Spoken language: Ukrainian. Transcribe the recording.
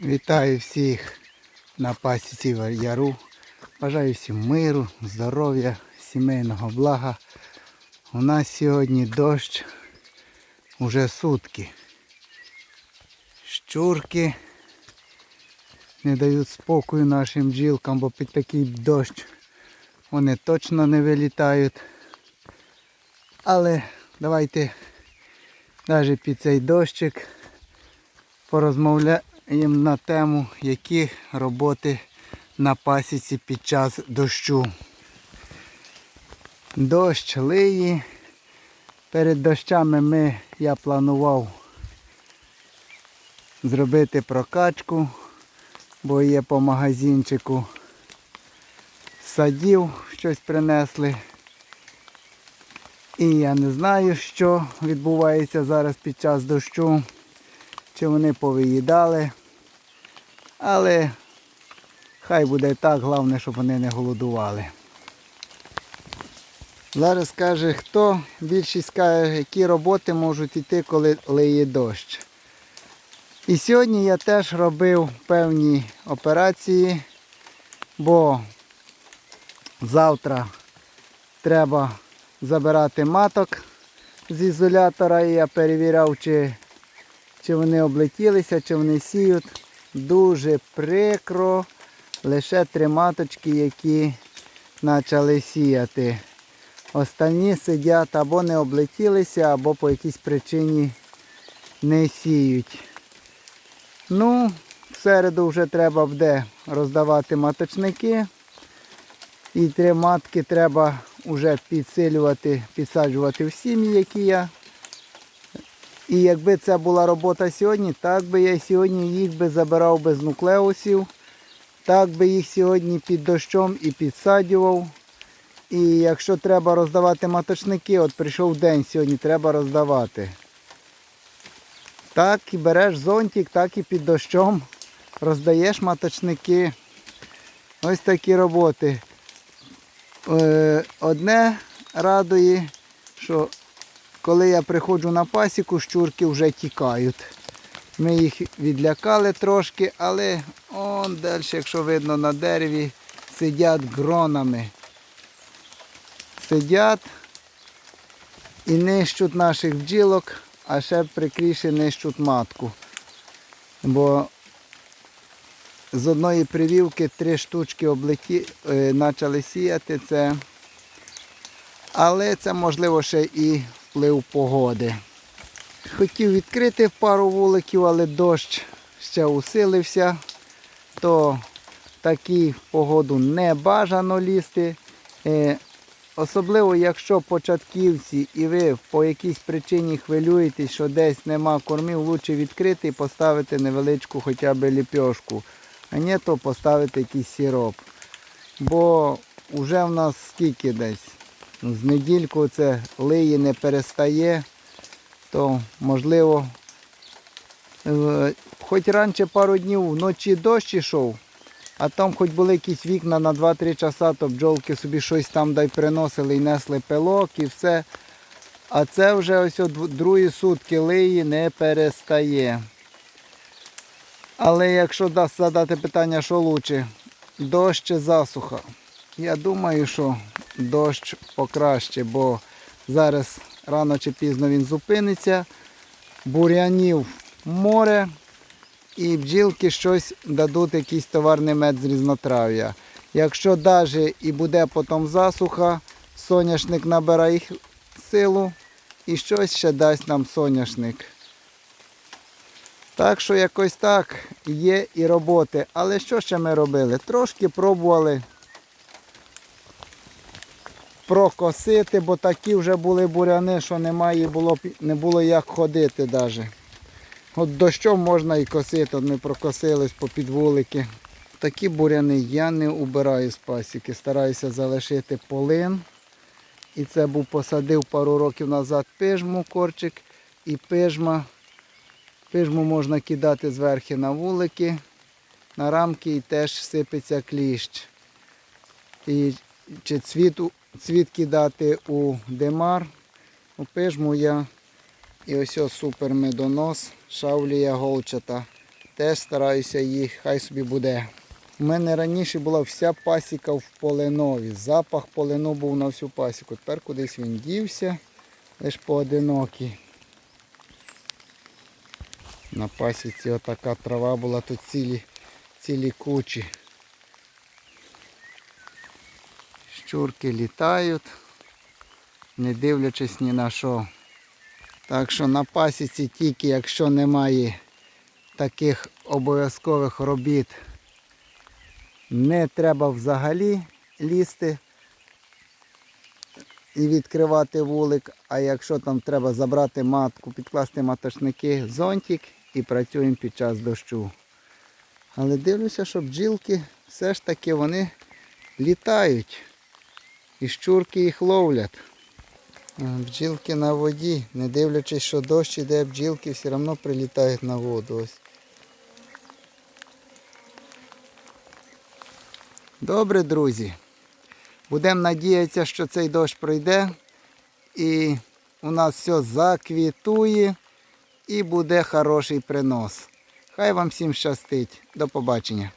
Вітаю всіх на пасіці Яру. Бажаю всім миру, здоров'я, сімейного блага. У нас сьогодні дощ уже сутки. Щурки не дають спокою нашим бджілкам, бо під такий дощ вони точно не вилітають. Але давайте навіть під цей дощик порозмовляємо на тему, які роботи на пасіці під час дощу. Дощ лиє. Перед дощами ми, я планував зробити прокачку, бо є по магазинчику садів, щось принесли. І я не знаю, що відбувається зараз під час дощу, чи вони повиїдали. Але хай буде так, головне, щоб вони не голодували. Зараз каже, хто більшість каже, які роботи можуть йти, коли лиє дощ. І сьогодні я теж робив певні операції, бо завтра треба забирати маток з ізолятора і я перевіряв, чи, чи вони облетілися, чи вони сіють. Дуже прикро. Лише три маточки, які почали сіяти. Останні сидять або не облетілися, або по якійсь причині не сіють. Ну, в середу вже треба буде роздавати маточники. І три матки треба вже підсилювати, підсаджувати в сім'ї, які я. І якби це була робота сьогодні, так би я сьогодні їх би забирав без нуклеусів. Так би їх сьогодні під дощом і підсадював. І якщо треба роздавати маточники, от прийшов день сьогодні, треба роздавати. Так і береш зонтик, так і під дощом роздаєш маточники. Ось такі роботи. Е, Одне радує, що коли я приходжу на пасіку, щурки вже тікають. Ми їх відлякали трошки, але он далі, якщо видно на дереві, сидять гронами. Сидять і нищуть наших бджілок, а ще прикріше нищуть матку. Бо з одної привівки три штучки облеті, е, почали сіяти це. Але це можливо ще і вплив погоди. Хотів відкрити пару вуликів, але дощ ще усилився, то в таку погоду не бажано лізти. Е, Особливо, якщо початківці і ви по якійсь причині хвилюєтесь, що десь нема кормів, краще відкрити і поставити невеличку хоча б ліпьошку, а не то поставити якийсь сироп. Бо вже в нас скільки десь, з недільку це лиє не перестає, то можливо, е, хоч раніше пару днів вночі дощ ішов, а там хоч були якісь вікна на 2-3 часа, то бджолки собі щось там дай приносили і несли пилок і все. А це вже ось другі сутки лиї не перестає. Але якщо дасть задати питання, що краще, дощ чи засуха, я думаю, що дощ покраще, бо зараз рано чи пізно він зупиниться, бурянів море і бджілки щось дадуть якийсь товарний мед з різнотрав'я. Якщо навіть і буде потім засуха, соняшник набирає їх силу і щось ще дасть нам соняшник. Так що якось так є і роботи. Але що ще ми робили? Трошки пробували прокосити, бо такі вже були буряни, що немає було, не було як ходити навіть. От дощом можна і косити, от ми прокосились по підвулики. Такі буряни я не убираю з пасіки, стараюся залишити полин. І це був посадив пару років назад пижму корчик і пижма. Пижму можна кидати зверху на вулики, на рамки і теж сипеться кліщ. І чи цвіт, цвіт кидати у демар, у пижму я. І ось ось супер медонос, шавлія голчата. теж стараюся їх, хай собі буде. У мене раніше була вся пасіка в полинові. Запах полину був на всю пасіку. Тепер кудись він дівся, лише поодинокий. На пасіці отака трава була, тут цілі, цілі кучі. Щурки літають, не дивлячись ні на що. Так що на пасіці тільки якщо немає таких обов'язкових робіт, не треба взагалі лізти і відкривати вулик. А якщо там треба забрати матку, підкласти маточники, зонтик і працюємо під час дощу. Але дивлюся, що бджілки все ж таки вони літають. І щурки їх ловлять. Бджілки на воді, не дивлячись, що дощ іде, бджілки все одно прилітають на воду. Ось. Добре, друзі. Будемо надіятися, що цей дощ пройде і у нас все заквітує і буде хороший принос. Хай вам всім щастить. До побачення.